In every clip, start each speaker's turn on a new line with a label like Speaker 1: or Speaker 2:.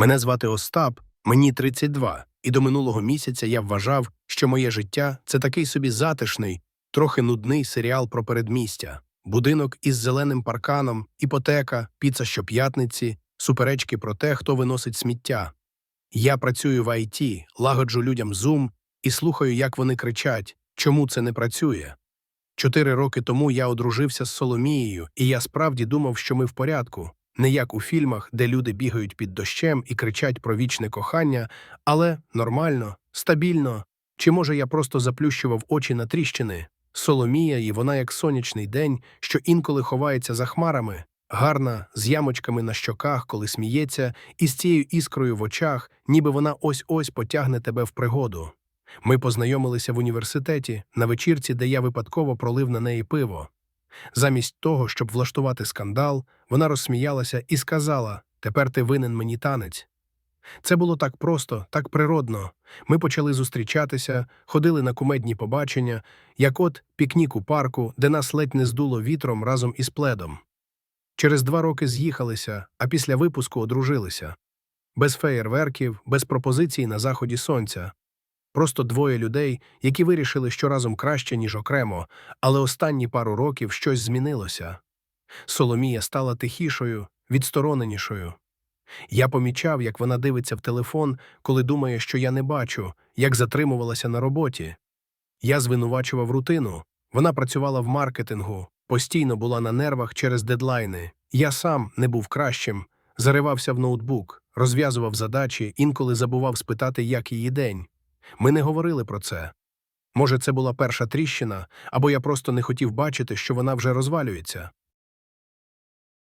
Speaker 1: Мене звати Остап, мені 32, і до минулого місяця я вважав, що моє життя це такий собі затишний, трохи нудний серіал про передмістя. Будинок із зеленим парканом, іпотека, піца щоп'ятниці, суперечки про те, хто виносить сміття. Я працюю в ІТ, лагоджу людям Zoom і слухаю, як вони кричать, чому це не працює. Чотири роки тому я одружився з Соломією, і я справді думав, що ми в порядку. Не як у фільмах, де люди бігають під дощем і кричать про вічне кохання, але нормально, стабільно. Чи може я просто заплющував очі на тріщини? Соломія, і вона як сонячний день, що інколи ховається за хмарами, гарна, з ямочками на щоках, коли сміється, і з цією іскрою в очах, ніби вона ось-ось потягне тебе в пригоду. Ми познайомилися в університеті на вечірці, де я випадково пролив на неї пиво. Замість того, щоб влаштувати скандал, вона розсміялася і сказала: Тепер ти винен мені танець. Це було так просто, так природно. Ми почали зустрічатися, ходили на кумедні побачення, як от пікнік у парку, де нас ледь не здуло вітром разом із пледом. Через два роки з'їхалися, а після випуску одружилися. Без феєрверків, без пропозицій на заході сонця. Просто двоє людей, які вирішили, що разом краще, ніж окремо, але останні пару років щось змінилося. Соломія стала тихішою, відстороненішою. Я помічав, як вона дивиться в телефон, коли думає, що я не бачу, як затримувалася на роботі. Я звинувачував рутину. Вона працювала в маркетингу, постійно була на нервах через дедлайни. Я сам не був кращим, заривався в ноутбук, розв'язував задачі, інколи забував спитати, як її день. Ми не говорили про це. Може, це була перша тріщина, або я просто не хотів бачити, що вона вже розвалюється.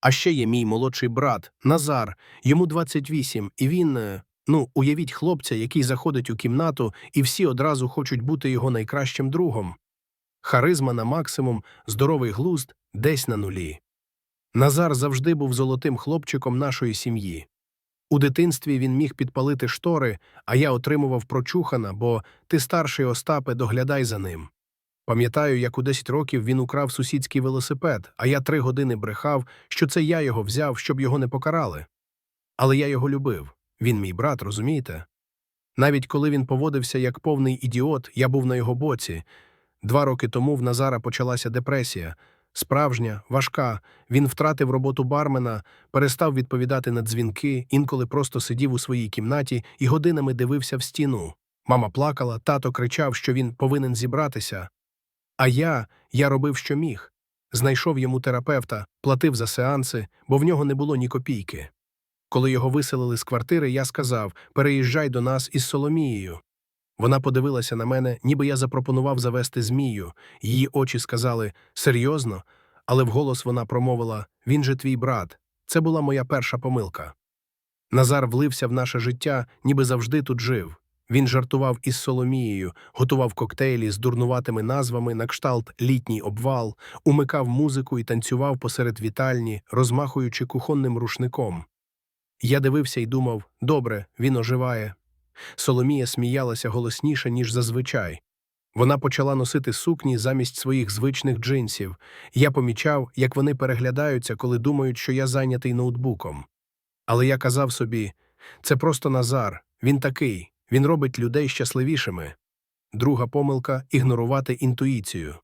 Speaker 1: А ще є мій молодший брат Назар, йому 28, і він, е, ну, уявіть хлопця, який заходить у кімнату, і всі одразу хочуть бути його найкращим другом. Харизма на максимум, здоровий глузд десь на нулі. Назар завжди був золотим хлопчиком нашої сім'ї. У дитинстві він міг підпалити штори, а я отримував прочухана, бо ти старший Остапе, доглядай за ним. Пам'ятаю, як у 10 років він украв сусідський велосипед, а я три години брехав, що це я його взяв, щоб його не покарали. Але я його любив. Він мій брат, розумієте? Навіть коли він поводився як повний ідіот, я був на його боці. Два роки тому в Назара почалася депресія. Справжня, важка, він втратив роботу бармена, перестав відповідати на дзвінки, інколи просто сидів у своїй кімнаті і годинами дивився в стіну. Мама плакала, тато кричав, що він повинен зібратися. А я, я робив, що міг. Знайшов йому терапевта, платив за сеанси, бо в нього не було ні копійки. Коли його виселили з квартири, я сказав переїжджай до нас із Соломією. Вона подивилася на мене, ніби я запропонував завести змію. Її очі сказали серйозно, але вголос вона промовила він же твій брат. Це була моя перша помилка. Назар влився в наше життя, ніби завжди тут жив. Він жартував із Соломією, готував коктейлі з дурнуватими назвами на кшталт літній обвал, умикав музику і танцював посеред вітальні, розмахуючи кухонним рушником. Я дивився і думав добре, він оживає. Соломія сміялася голосніше, ніж зазвичай. Вона почала носити сукні замість своїх звичних джинсів. Я помічав, як вони переглядаються, коли думають, що я зайнятий ноутбуком. Але я казав собі це просто Назар, він такий, він робить людей щасливішими. Друга помилка ігнорувати інтуїцію.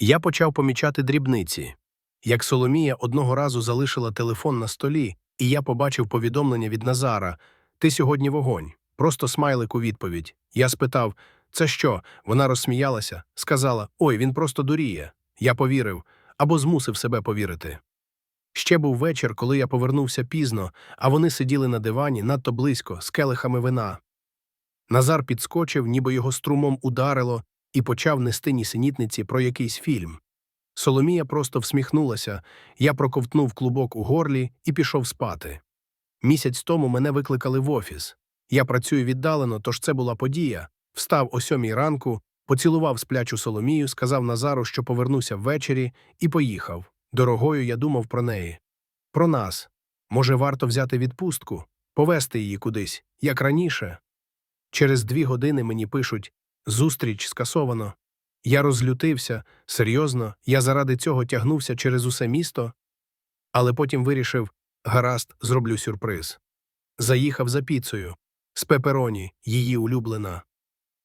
Speaker 1: Я почав помічати дрібниці. Як Соломія одного разу залишила телефон на столі, і я побачив повідомлення від Назара Ти сьогодні вогонь. Просто смайлик у відповідь. Я спитав Це що? Вона розсміялася, сказала Ой, він просто дуріє. Я повірив або змусив себе повірити. Ще був вечір, коли я повернувся пізно, а вони сиділи на дивані надто близько, з келихами вина. Назар підскочив, ніби його струмом ударило, і почав нести нісенітниці про якийсь фільм. Соломія просто всміхнулася, я проковтнув клубок у горлі і пішов спати. Місяць тому мене викликали в офіс. Я працюю віддалено, тож це була подія. Встав о сьомій ранку, поцілував сплячу Соломію, сказав Назару, що повернуся ввечері, і поїхав. Дорогою я думав про неї. Про нас. Може, варто взяти відпустку, повести її кудись, як раніше. Через дві години мені пишуть зустріч скасовано. Я розлютився, серйозно, я заради цього тягнувся через усе місто, але потім вирішив гаразд, зроблю сюрприз. заїхав за піцею. З пепероні, її улюблена.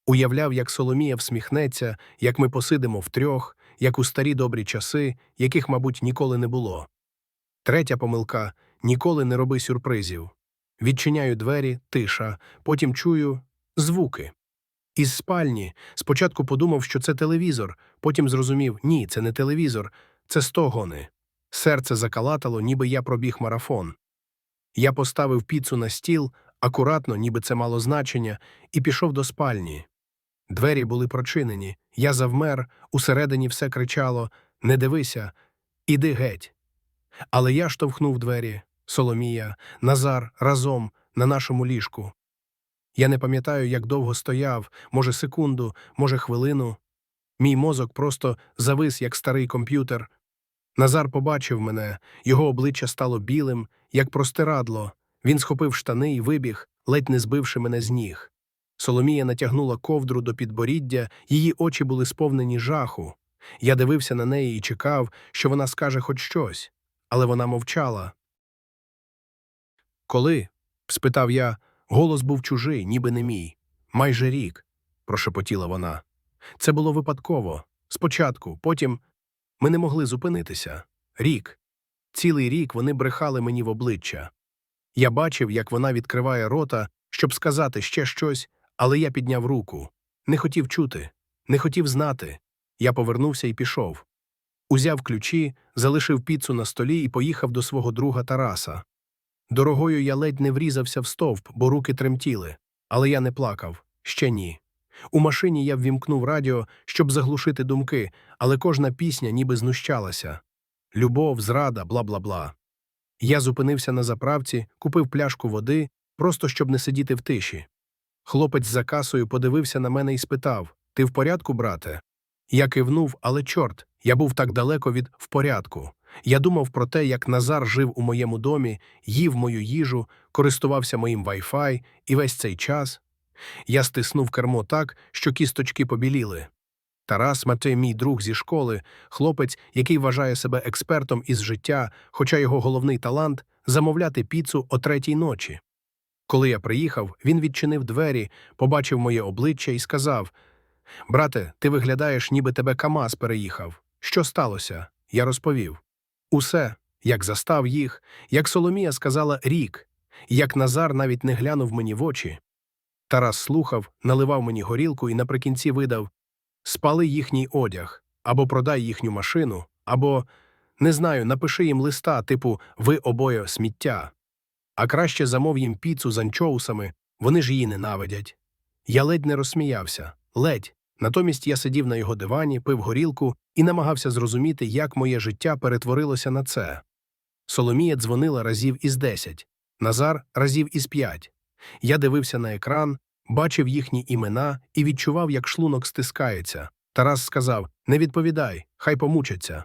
Speaker 1: Уявляв, як Соломія всміхнеться, як ми посидимо втрьох, як у старі добрі часи, яких, мабуть, ніколи не було. Третя помилка ніколи не роби сюрпризів. Відчиняю двері, тиша, потім чую звуки. Із спальні спочатку подумав, що це телевізор, потім зрозумів ні, це не телевізор, це стогони. Серце закалатало, ніби я пробіг марафон. Я поставив піцу на стіл, акуратно, ніби це мало значення, і пішов до спальні. Двері були прочинені, я завмер, усередині все кричало Не дивися, іди геть. Але я штовхнув двері, Соломія, Назар разом на нашому ліжку. Я не пам'ятаю, як довго стояв, може, секунду, може, хвилину. Мій мозок просто завис, як старий комп'ютер. Назар побачив мене, його обличчя стало білим, як простирадло. Він схопив штани і вибіг, ледь не збивши мене з ніг. Соломія натягнула ковдру до підборіддя, її очі були сповнені жаху. Я дивився на неї і чекав, що вона скаже хоч щось, але вона мовчала. Коли? спитав я. Голос був чужий, ніби не мій. Майже рік, прошепотіла вона. Це було випадково. Спочатку, потім ми не могли зупинитися. Рік. Цілий рік вони брехали мені в обличчя. Я бачив, як вона відкриває рота, щоб сказати ще щось, але я підняв руку. Не хотів чути, не хотів знати. Я повернувся і пішов. Узяв ключі, залишив піцу на столі і поїхав до свого друга Тараса. Дорогою я ледь не врізався в стовп, бо руки тремтіли, але я не плакав. Ще ні. У машині я ввімкнув радіо, щоб заглушити думки, але кожна пісня ніби знущалася. Любов, зрада, бла бла бла. Я зупинився на заправці, купив пляшку води, просто щоб не сидіти в тиші. Хлопець за касою подивився на мене і спитав Ти в порядку, брате? Я кивнув, але чорт, я був так далеко від в порядку. Я думав про те, як Назар жив у моєму домі, їв мою їжу, користувався моїм вайфай, і весь цей час я стиснув кермо так, що кісточки побіліли. Тарас Матей, мій друг зі школи, хлопець, який вважає себе експертом із життя, хоча його головний талант замовляти піцу о третій ночі. Коли я приїхав, він відчинив двері, побачив моє обличчя і сказав Брате, ти виглядаєш, ніби тебе Камаз переїхав. Що сталося? Я розповів. Усе, як застав їх, як Соломія сказала рік, як Назар навіть не глянув мені в очі. Тарас слухав, наливав мені горілку і наприкінці видав спали їхній одяг, або продай їхню машину, або, не знаю, напиши їм листа, типу ви обоє сміття. А краще замов їм піцу з анчоусами, вони ж її ненавидять. Я ледь не розсміявся, ледь. Натомість я сидів на його дивані, пив горілку і намагався зрозуміти, як моє життя перетворилося на це. Соломія дзвонила разів із десять, Назар разів із п'ять. Я дивився на екран, бачив їхні імена і відчував, як шлунок стискається. Тарас сказав Не відповідай, хай помучаться.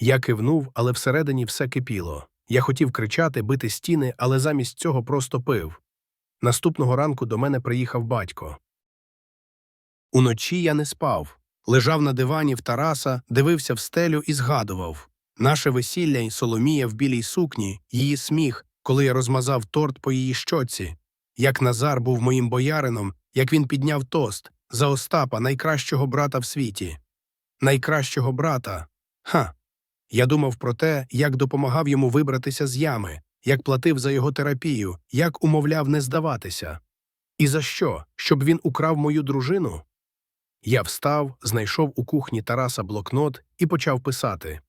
Speaker 1: Я кивнув, але всередині все кипіло. Я хотів кричати, бити стіни, але замість цього просто пив. Наступного ранку до мене приїхав батько. Уночі я не спав. Лежав на дивані в Тараса, дивився в стелю і згадував наше весілля й Соломія в білій сукні, її сміх, коли я розмазав торт по її щоці, як Назар був моїм боярином, як він підняв тост за Остапа, найкращого брата в світі. Найкращого брата. Ха. Я думав про те, як допомагав йому вибратися з ями, як платив за його терапію, як умовляв не здаватися. І за що? Щоб він украв мою дружину? Я встав, знайшов у кухні Тараса блокнот і почав писати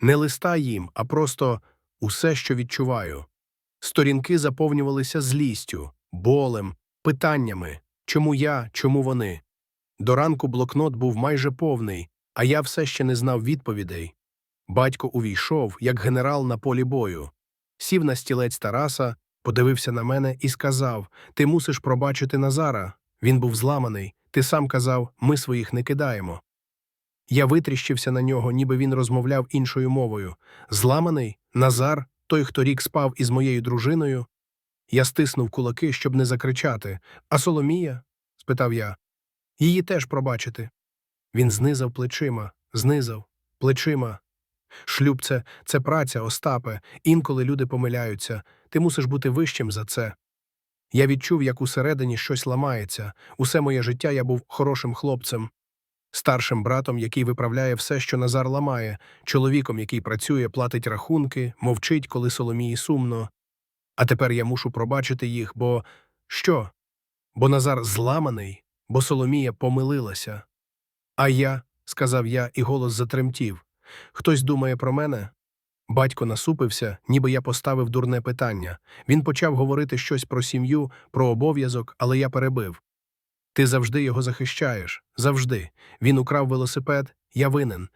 Speaker 1: не листа їм, а просто усе, що відчуваю. Сторінки заповнювалися злістю, болем, питаннями чому я, чому вони. До ранку блокнот був майже повний, а я все ще не знав відповідей. Батько увійшов, як генерал на полі бою, сів на стілець Тараса, подивився на мене і сказав Ти мусиш пробачити Назара. Він був зламаний. Ти сам казав, ми своїх не кидаємо. Я витріщився на нього, ніби він розмовляв іншою мовою. Зламаний? Назар, той, хто рік спав із моєю дружиною. Я стиснув кулаки, щоб не закричати. А Соломія? спитав я. Її теж пробачити. Він знизав плечима, знизав, плечима. Шлюб це, це праця, Остапе. Інколи люди помиляються. Ти мусиш бути вищим за це. Я відчув, як усередині щось ламається. Усе моє життя я був хорошим хлопцем, старшим братом, який виправляє все, що Назар ламає, чоловіком, який працює, платить рахунки, мовчить, коли Соломії сумно. А тепер я мушу пробачити їх, бо що? Бо Назар зламаний, бо Соломія помилилася. А я, сказав я, і голос затремтів. Хтось думає про мене? Батько насупився, ніби я поставив дурне питання. Він почав говорити щось про сім'ю, про обов'язок, але я перебив. Ти завжди його захищаєш. Завжди. Він украв велосипед, я винен.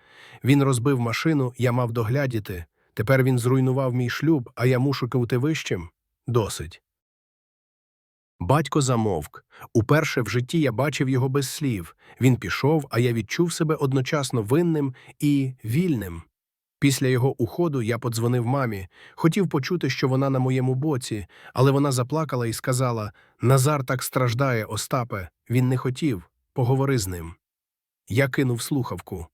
Speaker 1: Він розбив машину, я мав доглядіти. Тепер він зруйнував мій шлюб, а я мушу кути вищим? Досить. Батько замовк. Уперше в житті я бачив його без слів. Він пішов, а я відчув себе одночасно винним і вільним. Після його уходу я подзвонив мамі, хотів почути, що вона на моєму боці, але вона заплакала і сказала Назар так страждає, Остапе, він не хотів, поговори з ним. Я кинув слухавку.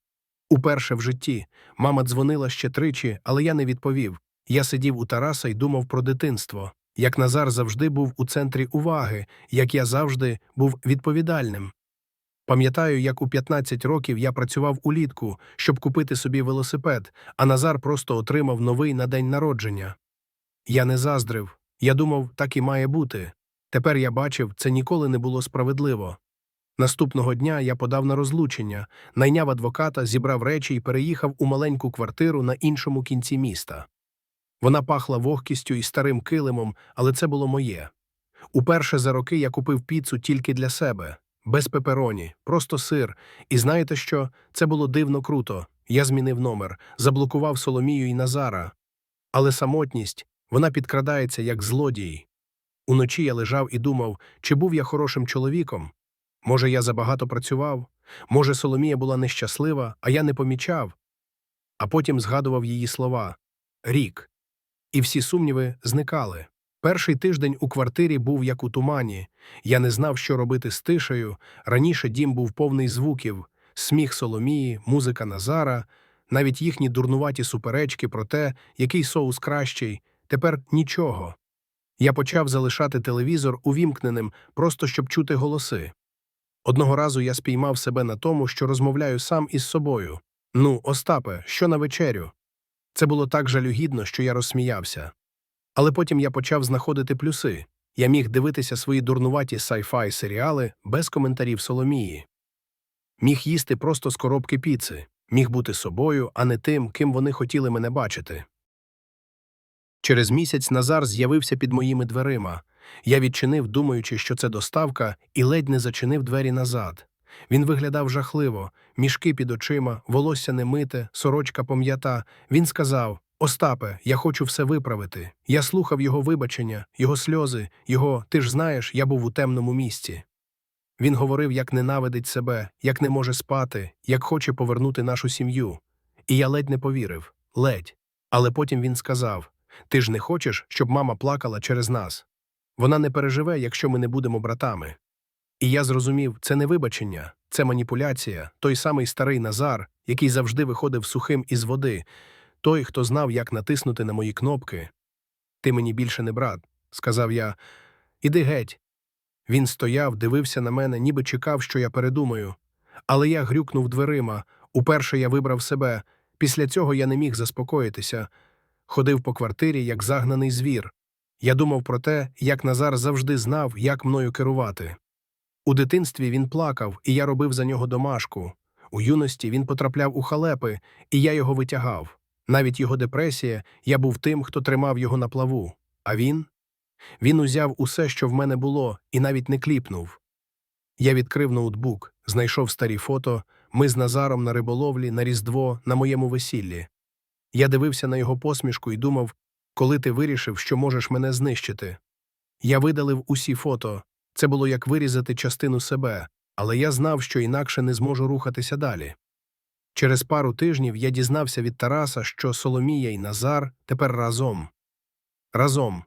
Speaker 1: Уперше в житті мама дзвонила ще тричі, але я не відповів. Я сидів у Тараса і думав про дитинство, як Назар завжди був у центрі уваги, як я завжди був відповідальним. Пам'ятаю, як у 15 років я працював улітку, щоб купити собі велосипед, а Назар просто отримав новий на день народження. Я не заздрив, я думав, так і має бути. Тепер я бачив, це ніколи не було справедливо. Наступного дня я подав на розлучення, найняв адвоката, зібрав речі і переїхав у маленьку квартиру на іншому кінці міста. Вона пахла вогкістю і старим килимом, але це було моє. Уперше за роки я купив піцу тільки для себе, без пепероні, просто сир. І знаєте що? Це було дивно круто. Я змінив номер, заблокував Соломію і Назара. Але самотність, вона підкрадається як злодій. Уночі я лежав і думав, чи був я хорошим чоловіком. Може, я забагато працював, може, Соломія була нещаслива, а я не помічав. А потім згадував її слова рік. І всі сумніви зникали. Перший тиждень у квартирі був як у тумані. Я не знав, що робити з тишею. Раніше дім був повний звуків сміх Соломії, музика Назара, навіть їхні дурнуваті суперечки про те, який соус кращий. Тепер нічого. Я почав залишати телевізор увімкненим, просто щоб чути голоси. Одного разу я спіймав себе на тому, що розмовляю сам із собою. Ну, Остапе, що на вечерю? Це було так жалюгідно, що я розсміявся. Але потім я почав знаходити плюси. Я міг дивитися свої дурнуваті sci-fi серіали без коментарів Соломії. Міг їсти просто з коробки піци, міг бути собою, а не тим, ким вони хотіли мене бачити. Через місяць Назар з'явився під моїми дверима. Я відчинив, думаючи, що це доставка, і ледь не зачинив двері назад. Він виглядав жахливо, мішки під очима, волосся немите, сорочка пом'ята. Він сказав Остапе, я хочу все виправити. Я слухав його вибачення, його сльози, його ти ж знаєш, я був у темному місці. Він говорив, як ненавидить себе, як не може спати, як хоче повернути нашу сім'ю. І я ледь не повірив ледь. Але потім він сказав Ти ж не хочеш, щоб мама плакала через нас. Вона не переживе, якщо ми не будемо братами. І я зрозумів, це не вибачення, це маніпуляція, той самий старий Назар, який завжди виходив сухим із води, той, хто знав, як натиснути на мої кнопки. Ти мені більше не брат, сказав я. Іди геть. Він стояв, дивився на мене, ніби чекав, що я передумаю. Але я грюкнув дверима. Уперше я вибрав себе. Після цього я не міг заспокоїтися. Ходив по квартирі, як загнаний звір. Я думав про те, як Назар завжди знав, як мною керувати. У дитинстві він плакав, і я робив за нього домашку. У юності він потрапляв у халепи, і я його витягав. Навіть його депресія, я був тим, хто тримав його на плаву. А він? Він узяв усе, що в мене було, і навіть не кліпнув. Я відкрив ноутбук, знайшов старі фото, ми з Назаром на риболовлі, на Різдво, на моєму весіллі. Я дивився на його посмішку і думав, коли ти вирішив, що можеш мене знищити. Я видалив усі фото. Це було як вирізати частину себе, але я знав, що інакше не зможу рухатися далі. Через пару тижнів я дізнався від Тараса, що Соломія і Назар тепер разом. Разом.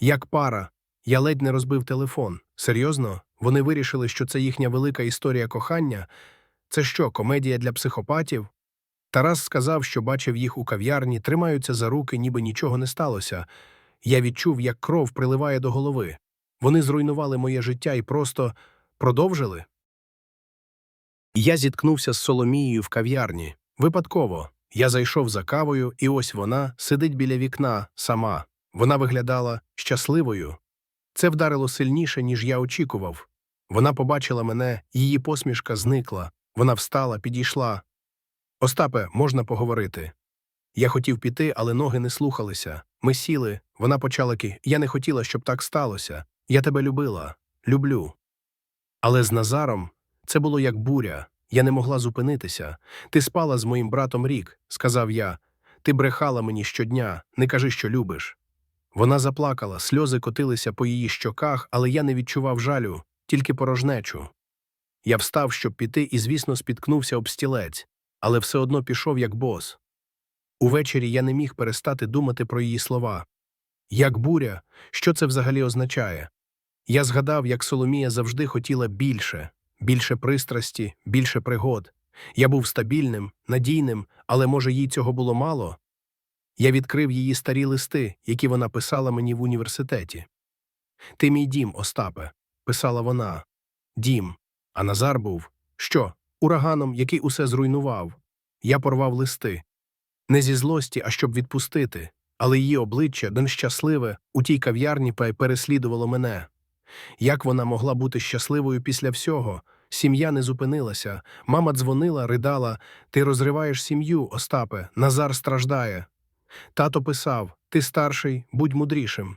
Speaker 1: Як пара. Я ледь не розбив телефон. Серйозно? Вони вирішили, що це їхня велика історія кохання. Це що, комедія для психопатів? Тарас сказав, що бачив їх у кав'ярні, тримаються за руки, ніби нічого не сталося. Я відчув, як кров приливає до голови. Вони зруйнували моє життя і просто продовжили. Я зіткнувся з Соломією в кав'ярні. Випадково. Я зайшов за кавою, і ось вона сидить біля вікна сама. Вона виглядала щасливою. Це вдарило сильніше, ніж я очікував. Вона побачила мене, її посмішка зникла. Вона встала, підійшла. Остапе, можна поговорити. Я хотів піти, але ноги не слухалися. Ми сіли, вона почала ки. Я не хотіла, щоб так сталося. Я тебе любила, люблю. Але з Назаром це було як буря. Я не могла зупинитися. Ти спала з моїм братом рік, сказав я. Ти брехала мені щодня, не кажи, що любиш. Вона заплакала, сльози котилися по її щоках, але я не відчував жалю, тільки порожнечу. Я встав, щоб піти, і, звісно, спіткнувся об стілець, але все одно пішов як бос. Увечері я не міг перестати думати про її слова. Як буря, що це взагалі означає? Я згадав, як Соломія завжди хотіла більше, більше пристрасті, більше пригод. Я був стабільним, надійним, але може їй цього було мало? Я відкрив її старі листи, які вона писала мені в університеті. Ти мій дім, Остапе, писала вона. Дім. А Назар був що? Ураганом, який усе зруйнував. Я порвав листи. Не зі злості, а щоб відпустити. Але її обличчя, нещасливе, у тій кав'ярні пе- переслідувало мене. Як вона могла бути щасливою після всього? Сім'я не зупинилася. Мама дзвонила, ридала. Ти розриваєш сім'ю, Остапе, Назар страждає. Тато писав Ти старший, будь мудрішим.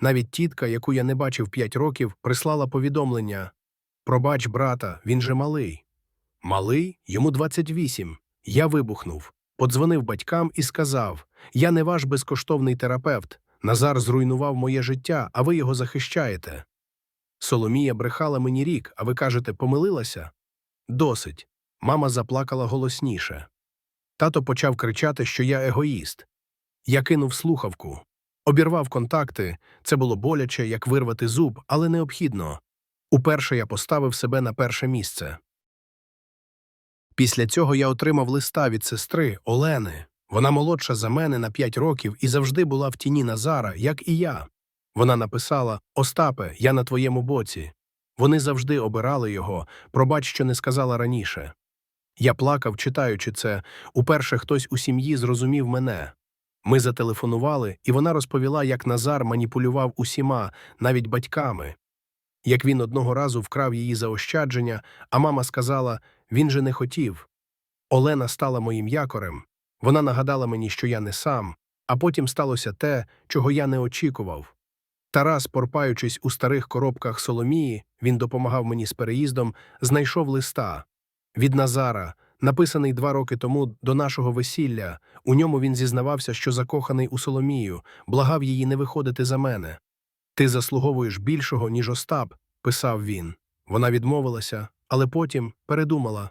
Speaker 1: Навіть тітка, яку я не бачив п'ять років, прислала повідомлення Пробач, брата, він же малий. Малий? Йому 28. Я вибухнув. Подзвонив батькам і сказав Я не ваш безкоштовний терапевт. Назар зруйнував моє життя, а ви його захищаєте. Соломія брехала мені рік, а ви кажете, помилилася? Досить. Мама заплакала голосніше. Тато почав кричати, що я егоїст. Я кинув слухавку. Обірвав контакти. Це було боляче, як вирвати зуб, але необхідно. Уперше я поставив себе на перше місце. Після цього я отримав листа від сестри Олени. Вона молодша за мене на п'ять років і завжди була в тіні Назара, як і я. Вона написала Остапе, я на твоєму боці. Вони завжди обирали його, пробач, що не сказала раніше. Я плакав, читаючи це. Уперше хтось у сім'ї зрозумів мене. Ми зателефонували, і вона розповіла, як Назар маніпулював усіма, навіть батьками. Як він одного разу вкрав її заощадження, а мама сказала він же не хотів. Олена стала моїм якорем. Вона нагадала мені, що я не сам, а потім сталося те, чого я не очікував. Тарас, порпаючись у старих коробках Соломії, він допомагав мені з переїздом, знайшов листа від Назара, написаний два роки тому до нашого весілля. У ньому він зізнавався, що закоханий у Соломію, благав її не виходити за мене. Ти заслуговуєш більшого, ніж Остап, писав він. Вона відмовилася, але потім передумала.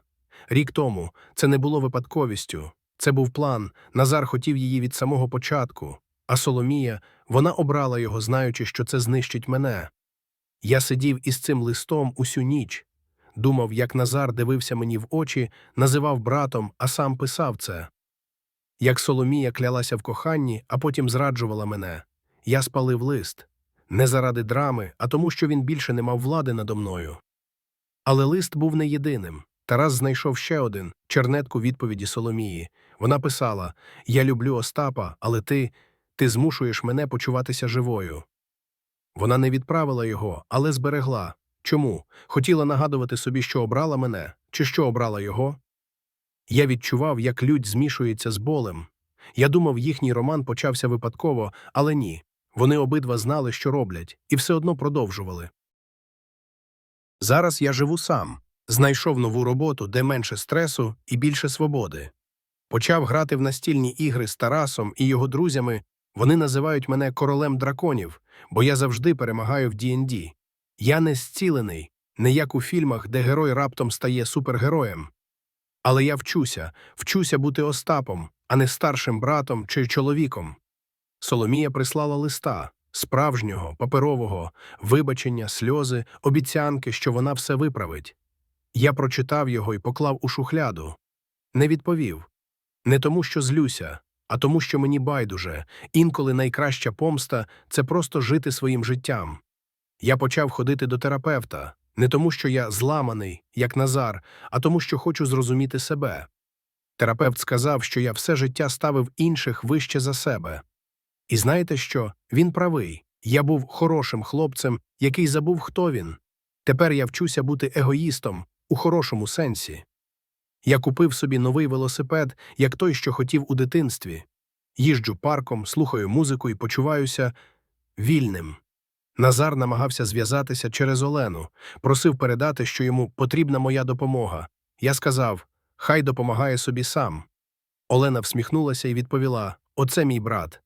Speaker 1: Рік тому це не було випадковістю. Це був план. Назар хотів її від самого початку. А Соломія, вона обрала його, знаючи, що це знищить мене. Я сидів із цим листом усю ніч. Думав, як Назар дивився мені в очі, називав братом, а сам писав це. Як Соломія клялася в коханні, а потім зраджувала мене. Я спалив лист. Не заради драми, а тому, що він більше не мав влади надо мною. Але лист був не єдиним. Тарас знайшов ще один чернетку відповіді Соломії. Вона писала Я люблю Остапа, але ти, ти змушуєш мене почуватися живою. Вона не відправила його, але зберегла. Чому? Хотіла нагадувати собі, що обрала мене, чи що обрала його? Я відчував, як лють змішується з болем. Я думав, їхній роман почався випадково, але ні. Вони обидва знали, що роблять, і все одно продовжували. Зараз я живу сам. Знайшов нову роботу, де менше стресу і більше свободи. Почав грати в настільні ігри з Тарасом і його друзями. Вони називають мене королем драконів, бо я завжди перемагаю в D&D. Я не зцілений, не як у фільмах, де герой раптом стає супергероєм. Але я вчуся, вчуся бути Остапом, а не старшим братом чи чоловіком. Соломія прислала листа справжнього, паперового, вибачення, сльози, обіцянки, що вона все виправить. Я прочитав його і поклав у шухляду. Не відповів. Не тому, що злюся, а тому, що мені байдуже. Інколи найкраща помста це просто жити своїм життям. Я почав ходити до терапевта не тому, що я зламаний, як Назар, а тому, що хочу зрозуміти себе. Терапевт сказав, що я все життя ставив інших вище за себе. І знаєте що? Він правий. Я був хорошим хлопцем, який забув, хто він. Тепер я вчуся бути егоїстом у хорошому сенсі. Я купив собі новий велосипед, як той, що хотів у дитинстві. Їжджу парком, слухаю музику і почуваюся вільним. Назар намагався зв'язатися через Олену, просив передати, що йому потрібна моя допомога. Я сказав хай допомагає собі сам. Олена всміхнулася і відповіла Оце мій брат.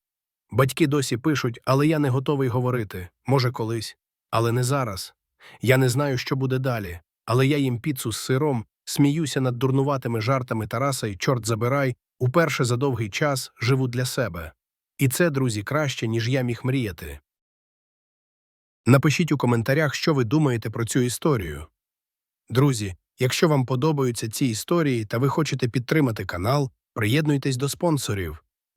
Speaker 1: Батьки досі пишуть, але я не готовий говорити. Може, колись. Але не зараз. Я не знаю, що буде далі. Але я їм піцу з сиром, сміюся над дурнуватими жартами Тараса і чорт забирай, уперше за довгий час живу для себе. І це, друзі, краще, ніж я міг мріяти. Напишіть у коментарях, що ви думаєте про цю історію. Друзі, якщо вам подобаються ці історії та ви хочете підтримати канал, приєднуйтесь до спонсорів.